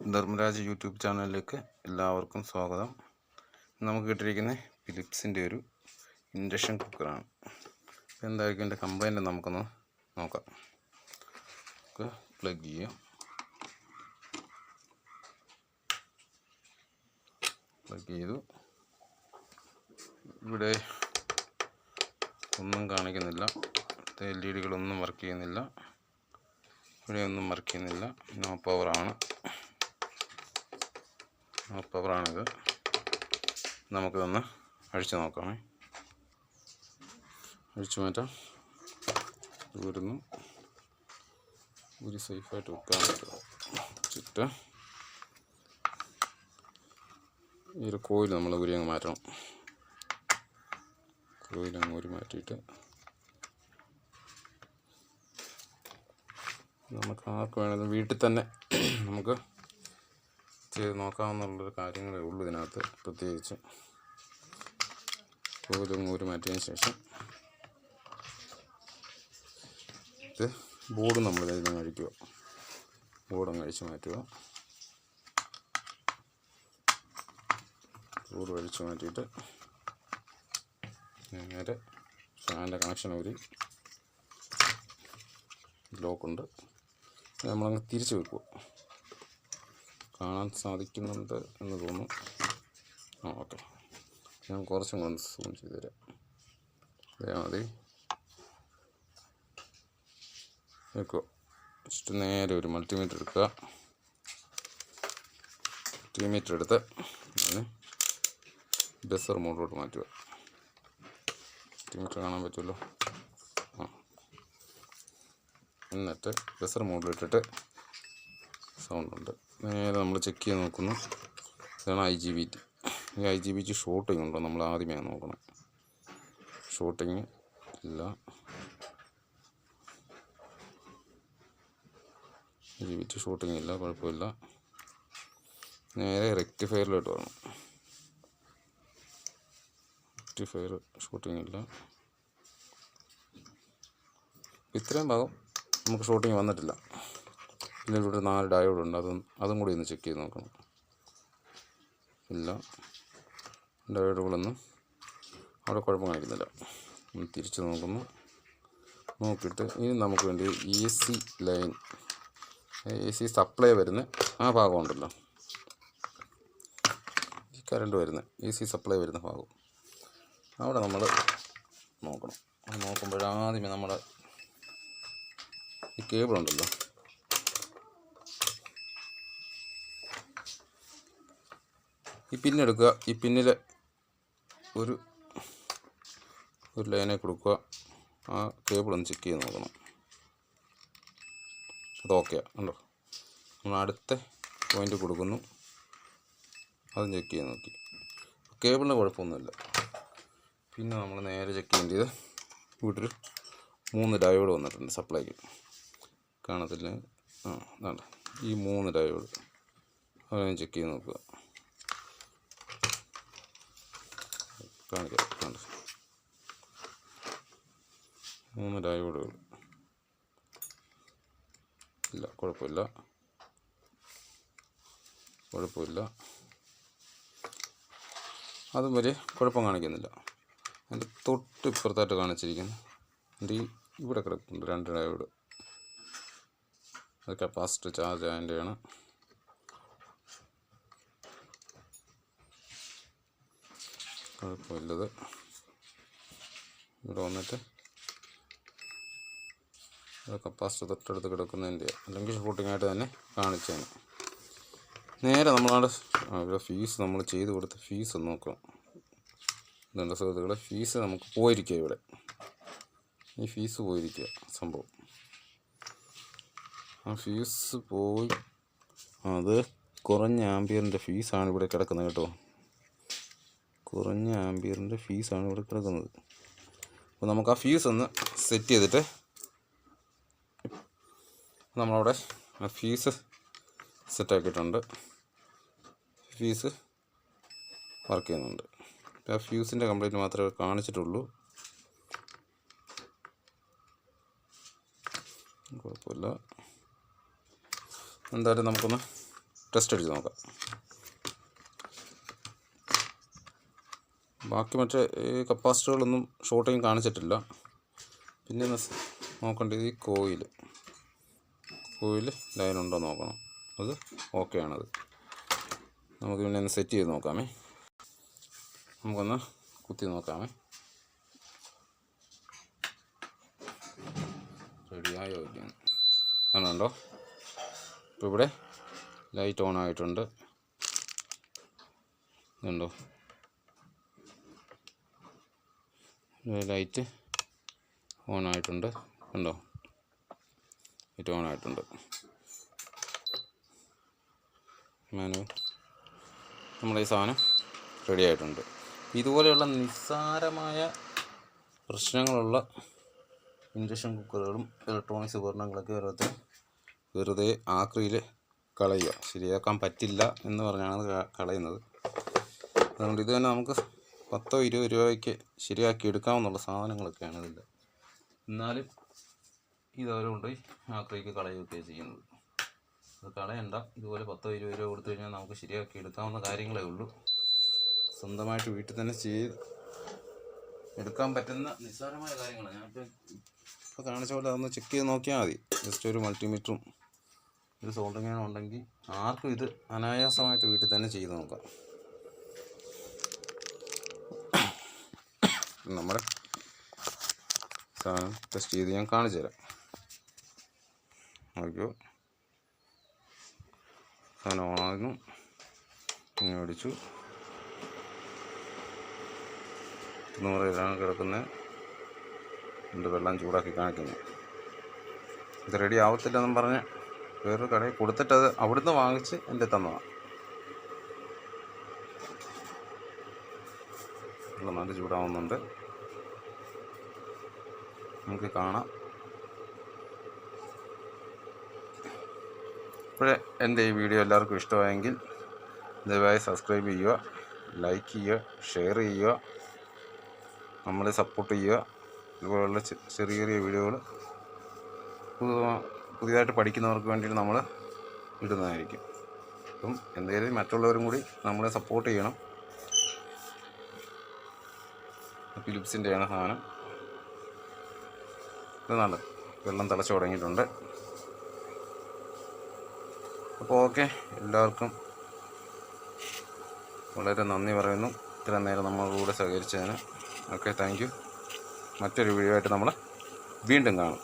Dharmaraj YouTube ചാനലിലേക്ക് എല്ലാവർക്കും സ്വാഗതം. നമുക്ക് കിട്ടിയിരിക്കുന്ന ഫിലിപ്സിന്റെ ഒരു ഇൻഡക്ഷൻ കുക്കറാണ് എന്തായിരിക്കും എന്റെ കംപ്ലൈന്റ് നമുക്കൊന്ന് നോക്കാം. നമുക്ക് പ്ലഗ് ചെയ്യാം. പ്ലഗ് ചെയ്തു. ഇവിടെ ഒന്നും കാണിക്കുന്നില്ല. എൽ ഇ ഡികളൊന്നും വർക്ക് ചെയ്യുന്നില്ല. ഇവിടെ ഒന്നും വർക്ക് ചെയ്യുന്നില്ല നോ പവറാണ് പവറാണിത് നമുക്കിതൊന്ന് അഴിച്ചു നോക്കാമേ. അഴിച്ചു മാറ്റാം. ഇവിടുന്ന് ഒരു സേഫായിട്ട് വെക്കാൻ പറ്റും. ചുറ്റ. ഈ ഒരു കോയിൽ നമ്മൾ ഊരി അങ്ങ് മാറ്റണം. കോയിൽ അങ്ങ് ഊരി മാറ്റിയിട്ട് നമുക്ക് ആർക്ക് വേണമെങ്കിലും വീട്ടിൽ തന്നെ നമുക്ക് ചെയ്ത് നോക്കാമെന്നുള്ളൊരു കാര്യങ്ങളേ ഉള്ളൂ ഇതിനകത്ത് പ്രത്യേകിച്ച്. കോലും കൂരി മാറ്റിയതിന് ശേഷം. ഇത് ബോർഡ് നമ്മൾ ഇതിൽ നിന്ന് ബോർഡും കഴിച്ച് മാറ്റുക. ബോർഡ് കഴിച്ച് മാറ്റിയിട്ട് നേരെ ഫാനിന്റെ കണക്ഷൻ ഊരി ലോക്കുണ്ട്. നമ്മളങ്ങ് തിരിച്ച് വെക്കുക. കാണാൻ സാധിക്കുന്നുണ്ട് എന്ന് തോന്നുന്നു. ആ ഓക്കെ. ഞാൻ കുറച്ചും കൂടെ സൂം ചെയ്ത് തരാം. മതി. വെക്കുക ജസ്റ്റ് നേരെ ഒരു മൾട്ടിമീറ്റർ എടുക്കുക. മൾട്ടിമീറ്റർ എടുത്ത് ബസർ മോഡിലോട്ട് മാറ്റുക. മൾട്ടിമീറ്റർ കാണാൻ പറ്റുമല്ലോ? ആ. എന്നിട്ട് ബസർ മോഡിലിട്ടിട്ട് സൗണ്ട് ഉണ്ട് നേരെ നമ്മൾ ചെക്ക് ചെയ്ത് നോക്കുന്നു. ഇതാണ് ഐ ജി ബി ടി ഈ I G B T shorting ഉണ്ടോ? നമ്മൾ ആദ്യമേ നോക്കണം. ഷോട്ടിങ് ഇല്ല. I G B T shorting ഇല്ല. കുഴപ്പമില്ല. നേരെ റെക്ടിഫയറിലോട്ട് വേണം റെക്ടിഫയർ ഷൂട്ടിംഗ് ഇല്ല. ഇത്രയും ഭാഗം നമുക്ക് ഷോട്ടിങ് വന്നിട്ടില്ല. ഇവിടെ നാല് ഡയോഡ് ഉണ്ട്. അതും അതും കൂടി ഒന്ന് ചെക്ക് ചെയ്ത് നോക്കണം. ഇല്ല. ഡയോഡുകളൊന്നും അവിടെ കുഴപ്പം കാണിക്കുന്നില്ല. തിരിച്ച് നോക്കുന്നു. നോക്കിയിട്ട് ഇനി നമുക്ക് വേണ്ടി A C line A C supply വരുന്ന ആ ഭാഗം ഉണ്ടല്ലോ. ഈ കറണ്ട് വരുന്ന എ സി സപ്ലൈ വരുന്ന ഭാഗം. അവിടെ നമ്മൾ നോക്കണം. നോക്കുമ്പോഴാദ്യമേ നമ്മുടെ ഈ കേബിൾ ഉണ്ടല്ലോ. ഈ പിന്നെടുക്കുക ഈ പിന്നിലെ ഒരു ഒരു ലൈനെ കൊടുക്കുക. ആ കേബിൾ ഒന്ന് ചെക്ക് ചെയ്ത് നോക്കണം. അത് ഓക്കെയാണ് ഉണ്ടോ നമ്മൾ അടുത്ത പോയിന്റ് കൊടുക്കുന്നു. അതും ചെക്ക് ചെയ്ത് നോക്കി. കേബിളിന് കുഴപ്പമൊന്നുമില്ല. പിന്നെ നമ്മൾ നേരെ ചെക്ക് ചെയ്യേണ്ടത് വീട്ടിൽ മൂന്ന് ഡയോഡ് വന്നിട്ടുണ്ട് സപ്ലൈക്ക് കാണത്തില്ല? ആ അതാണ് ഈ മൂന്ന് ഡയോഡ് അത് ചെക്ക് ചെയ്ത് നോക്കുക. കാണിക്കാം. കണ്ടോ മൂന്ന് ഡയോഡുകൾ. ഇല്ല കുഴപ്പമില്ല. കുഴപ്പമില്ല. അതും വലിയ കുഴപ്പം കാണിക്കുന്നില്ല. അതിന്റെ തൊട്ട് ഇപ്പുറത്തായിട്ട് കാണിച്ചിരിക്കുന്നു. എന്റെ ഇവിടെ കിടക്കുന്നുണ്ട് രണ്ട് ഡയോഡ്. അത് കപ്പാസിറ്റർ ചാർജ് അതിന്റെയാണ് കുഴപ്പമില്ലത്. ഇവിടെ വന്നിട്ട് കപ്പാസിറ്റർ തൊട്ടടുത്ത് കിടക്കുന്നതിന്റെ അല്ലെങ്കിൽ ഷൂട്ടിങ്ങായിട്ട് തന്നെ കാണിച്ചേനെ. നേരെ നമ്മളവിടെ ഇവിടെ ഫീസ് നമ്മൾ ചെയ്ത് കൊടുത്ത ഫീസ് നോക്കാം ഇതുണ്ട് സുഹൃത്തുക്കളെ ഫീസ് നമുക്ക് പോയിരിക്കുക ഇവിടെ. ഈ ഫീസ് പോയിരിക്കുക സംഭവം. ആ ഫീസ് പോയി അത് കുറഞ്ഞ ആംബിയറിന്റെ ഫീസാണ് ഇവിടെ കിടക്കുന്നത് കേട്ടോ. കുറഞ്ഞ ആംബിയറിന്റെ ഫീസാണ് ഇവിടെ കിടക്കുന്നത്. അപ്പോൾ നമുക്ക് ആ ഫീസ് ഒന്ന് സെറ്റ് ചെയ്തിട്ട് നമ്മളവിടെ ആ ഫീസ് സെറ്റാക്കിയിട്ടുണ്ട്. ഫീസ് വർക്ക് ചെയ്യുന്നുണ്ട്. ആ ഫ്യൂസിന്റെ കംപ്ലൈന്റ് മാത്രമേ കാണിച്ചിട്ടുള്ളൂ. കുഴപ്പമില്ല. എന്തായാലും നമുക്കൊന്ന് ടെസ്റ്റ് അടിച്ച് നോക്കാം. ബാക്കി മറ്റേ ഈ കപ്പാസിറ്ററുകളൊന്നും ഷോർട്ടിങ് കാണിച്ചിട്ടില്ല. പിന്നെ നോക്കേണ്ടത് ഈ കോയിൽ കോയിൽ ലൈൻ ഉണ്ടോ നോക്കണം. അത് ഓക്കെ ആണത്. നമുക്ക് പിന്നെ ഒന്ന് സെറ്റ് ചെയ്ത് നോക്കാമേ. നമുക്കൊന്ന് കുത്തി നോക്കാമേ. റെഡിയായോ ഇല്ലയെന്ന് ഇപ്പോൾ ഇവിടെ ലൈറ്റ് ഓൺ ആയിട്ടുണ്ട്. ഇതുണ്ടോ? ലൈറ്റ് ഓൺ ആയിട്ടുണ്ട് കണ്ടോ? ലൈറ്റ് ഓൺ ആയിട്ടുണ്ട് മാനു നമ്മുടെ ഈ സാധനം റെഡി ആയിട്ടുണ്ട്. ഇതുപോലെയുള്ള നിസ്സാരമായ പ്രശ്നങ്ങളുള്ള ഇൻഡക്ഷൻ കുക്കറുകളും ഇലക്ട്രോണിക്സ് ഉപകരണങ്ങളൊക്കെ ഓരോരുത്തർ വെറുതെ ആക്രിയിൽ കളയുക. ശരിയാക്കാൻ പറ്റില്ല എന്ന് പറഞ്ഞാണ് കളയുന്നത്. അതുകൊണ്ട് ഇത് തന്നെ നമുക്ക് പത്തോ ഇരുപത് രൂപയ്ക്ക് ശരിയാക്കി എടുക്കാമെന്നുള്ള സാധനങ്ങളൊക്കെയാണ് ഇതിന്റെ. എന്നാലും ഇതവരെ കൊണ്ടുപോയി ആക്രിക്ക് കളയുകയൊക്കെ ചെയ്യുന്നത്. അത് കളയണ്ട. ഇതുപോലെ പത്തോ ഇരുപത് രൂപ കൊടുത്തു കഴിഞ്ഞാൽ നമുക്ക് ശരിയാക്കി എടുക്കാവുന്ന കാര്യങ്ങളേ ഉള്ളൂ. സ്വന്തമായിട്ട് വീട്ടിൽ തന്നെ ചെയ്ത് എടുക്കാൻ പറ്റുന്ന നിസ്സാരമായ കാര്യങ്ങളാണ്. ഞാനിപ്പോൾ ഇപ്പോൾ കാണിച്ച പോലെ അതൊന്ന് ചെക്ക് ചെയ്ത് നോക്കിയാൽ മതി. ജസ്റ്റ് ഒരു മൾട്ടിമീറ്ററും ഒരു സോൾഡറിങ്ങാനും ഉണ്ടെങ്കിൽ ആർക്കും ഇത് അനായാസമായിട്ട് വീട്ടിൽ തന്നെ ചെയ്ത് നോക്കാം. നമ്മുടെ സാധനം ടെസ്റ്റ് ചെയ്ത് ഞാൻ കാണിച്ചു തരാം. നോക്കിയോ സാധനം ഓണാകുന്നു ഇങ്ങനെ അടിച്ചു നൂറിലാണ് കിടക്കുന്നത് എന്റെ വെള്ളം ചൂടാക്കി കാണിക്കുന്നു. ഇത് റെഡി ആവത്തില്ലെന്നും പറഞ്ഞ് വേറൊരു കടയിൽ കൊടുത്തിട്ടത് അവിടുന്ന് വാങ്ങിച്ച് എന്റെ തന്നതാണ് വെള്ളം നല്ല ചൂടാവുന്നുണ്ട്. നമുക്ക് കാണാം. ഇപ്പോഴേ എന്റെ ഈ വീഡിയോ എല്ലാവർക്കും ഇഷ്ടമായെങ്കിൽ ദയവായി സബ്സ്ക്രൈബ് ചെയ്യുക ലൈക്ക് ചെയ്യുക ഷെയർ ചെയ്യുക നമ്മളെ സപ്പോർട്ട് ചെയ്യുക. ഇതുപോലുള്ള ചെറിയ ചെറിയ വീഡിയോകൾ പുതിയതായിട്ട് പഠിക്കുന്നവർക്ക് വേണ്ടിയിട്ട് നമ്മൾ ഇടുന്നതായിരിക്കും. അപ്പം എന്തെങ്കിലും മറ്റുള്ളവരും കൂടി നമ്മളെ സപ്പോർട്ട് ചെയ്യണം. ഫിലിപ്സിന്റെയാണ് സാധനം. ഇത് നല്ല വെള്ളം തിളച്ച് തുടങ്ങിയിട്ടുണ്ട്. അപ്പോൾ ഓക്കെ എല്ലാവർക്കും വളരെ നന്ദി പറയുന്നു. ഇത്ര നേരം നമ്മളുടെ കൂടെ സഹകരിച്ചതിന്. Okay thank you. മറ്റൊരു വീഡിയോ ആയിട്ട് നമ്മൾ വീണ്ടും കാണും.